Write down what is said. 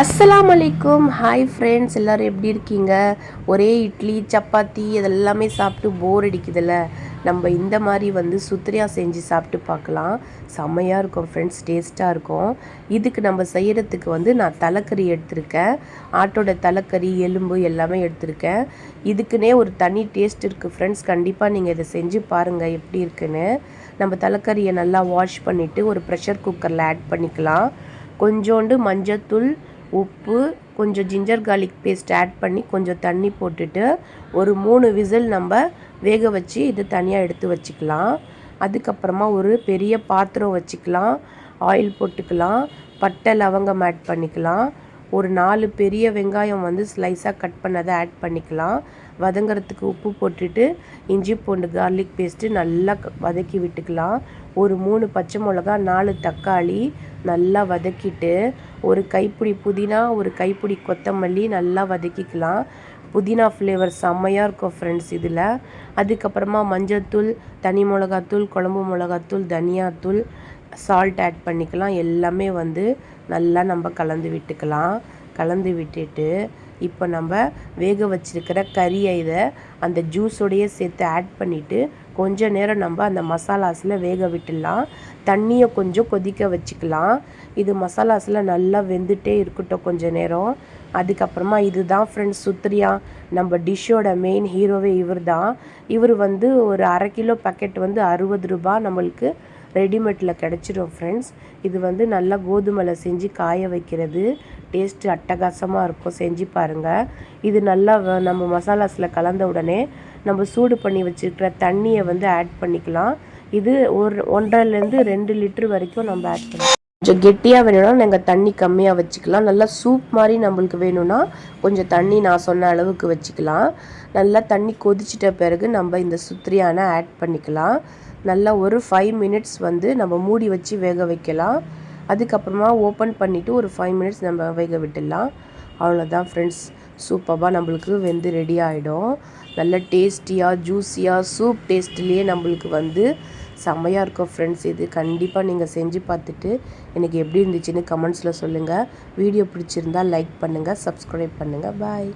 அஸ்லாம் அலைக்கும் hi friends எல்லோரும் எப்படி இருக்கீங்க? ஒரே இட்லி சப்பாத்தி இதெல்லாமே சாப்பிட்டு போர் அடிக்குதுல்ல. நம்ம இந்த மாதிரி வந்து சுத்திரியா செஞ்சு சாப்பிட்டு பார்க்கலாம். செம்மையாக இருக்கும் ஃப்ரெண்ட்ஸ் டேஸ்ட்டாக இருக்கும். இதுக்கு நம்ம செய்கிறதுக்கு வந்து நான் தலைக்கறி எடுத்திருக்கேன். ஆட்டோட தலைக்கறி எலும்பு எல்லாமே எடுத்திருக்கேன். இதுக்குன்னே ஒரு தனி டேஸ்ட் இருக்குது ஃப்ரெண்ட்ஸ் கண்டிப்பாக நீங்கள் இதை செஞ்சு பாருங்கள் எப்படி இருக்குன்னு. நம்ம தலைக்கறியை நல்லா வாஷ் பண்ணிவிட்டு ஒரு ப்ரெஷர் குக்கரில் ஆட் பண்ணிக்கலாம். கொஞ்சோண்டு மஞ்சத்தூள் உப்பு கொஞ்சம் ஜிஞ்சர் கார்லிக் பேஸ்ட் ஆட் பண்ணி கொஞ்சம் தண்ணி போட்டுட்டு ஒரு மூணு விசில் நம்ம வேக வச்சு இது தனியாக எடுத்து வச்சுக்கலாம். அதுக்கப்புறமா ஒரு பெரிய பாத்திரம் வச்சுக்கலாம். ஆயில் போட்டுக்கலாம். பட்டை லவங்கம் ஆட் பண்ணிக்கலாம். ஒரு நாலு பெரிய வெங்காயம் வந்து ஸ்லைஸாக கட் பண்ணதை ஆட் பண்ணிக்கலாம். வதங்கிறதுக்கு உப்பு போட்டுட்டு இஞ்சி பூண்டு கார்லிக் பேஸ்ட்டு நல்லா வதக்கி விட்டுக்கலாம். ஒரு மூணு பச்சை மிளகா நாலு தக்காளி நல்லா வதக்கிட்டு ஒரு கைப்பிடி புதினா ஒரு கைப்பிடி கொத்தமல்லி நல்லா வதக்கிக்கலாம். புதினா ஃப்ளேவர் செம்மையாக இருக்கும் ஃப்ரெண்ட்ஸ் இதில். அதுக்கப்புறமா மஞ்சத்தூள் தனி மிளகாத்தூள் குழம்பு மிளகாத்தூள் தனியாத்தூள் சால்ட் ஆட் பண்ணிக்கலாம். எல்லாமே வந்து நல்லா நம்ம கலந்து விட்டுக்கலாம். கலந்து விட்டுட்டு இப்போ நம்ம வேக வச்சிருக்கிற கறியை இதை அந்த ஜூஸோடையே சேர்த்து ஆட் பண்ணிவிட்டு கொஞ்ச நேரம் நம்ம அந்த மசாலாஸில் வேக விட்டுடலாம். தண்ணியை கொஞ்சம் கொதிக்க வச்சுக்கலாம். இது மசாலாஸில் நல்லா வெந்துட்டே இருக்கட்டும் கொஞ்ச நேரம். அதுக்கப்புறமா இதுதான் ஃப்ரெண்ட்ஸ் சுத்ரியா நம்ம டிஷ்ஷோட மெயின் ஹீரோவே இவர் தான் இவர் வந்து ஒரு அரை கிலோ பேக்கெட் வந்து அறுபது ரூபா நம்மளுக்கு ரெடிமேட்டில் கிடச்சிடும் ஃப்ரெண்ட்ஸ் இது வந்து நல்லா கோதுமையில் செஞ்சு காய வைக்கிறது. டேஸ்ட்டு அட்டகாசமாக இருக்கும். செஞ்சு பாருங்கள் இது நல்லா நம்ம மசாலாஸில் கலந்த உடனே நம்ம சூடு பண்ணி வச்சுருக்கிற தண்ணியை வந்து ஆட் பண்ணிக்கலாம். இது ஒரு ஒன்றரைலேருந்து ரெண்டு லிட்ரு வரைக்கும் நம்ம ஆட் பண்ணலாம் கொஞ்சம் கெட்டியாக வேணும்னா நாங்கள் தண்ணி கம்மியாக வச்சுக்கலாம். நல்லா சூப் மாதிரி நம்மளுக்கு வேணும்னா கொஞ்சம் தண்ணி நான் சொன்ன அளவுக்கு வச்சுக்கலாம். நல்லா தண்ணி கொதிச்சிட்ட பிறகு நம்ம இந்த சுத்திரியான ஆட் பண்ணிக்கலாம். நல்லா ஒரு ஃபைவ் மினிட்ஸ் வந்து நம்ம மூடி வச்சு வேக வைக்கலாம். அதுக்கப்புறமா ஓப்பன் பண்ணிவிட்டு ஒரு ஃபைவ் மினிட்ஸ் நம்ம வேக விட்டுடலாம். அவ்வளோதான் ஃப்ரெண்ட்ஸ் சூப்பராக நம்மளுக்கு வெந்து ரெடி ஆகிடும் நல்ல டேஸ்டியாக ஜூஸியாக சூப் டேஸ்ட்லேயே நம்மளுக்கு வந்து செம்மையாக இருக்கும் ஃப்ரெண்ட்ஸ் இது கண்டிப்பாக நீங்கள் செஞ்சு பார்த்துட்டு எனக்கு எப்படி இருந்துச்சுன்னு கமெண்ட்ஸில் சொல்லுங்கள் வீடியோ பிடிச்சிருந்தால் லைக் பண்ணுங்கள் சப்ஸ்கிரைப் பண்ணுங்கள் பாய்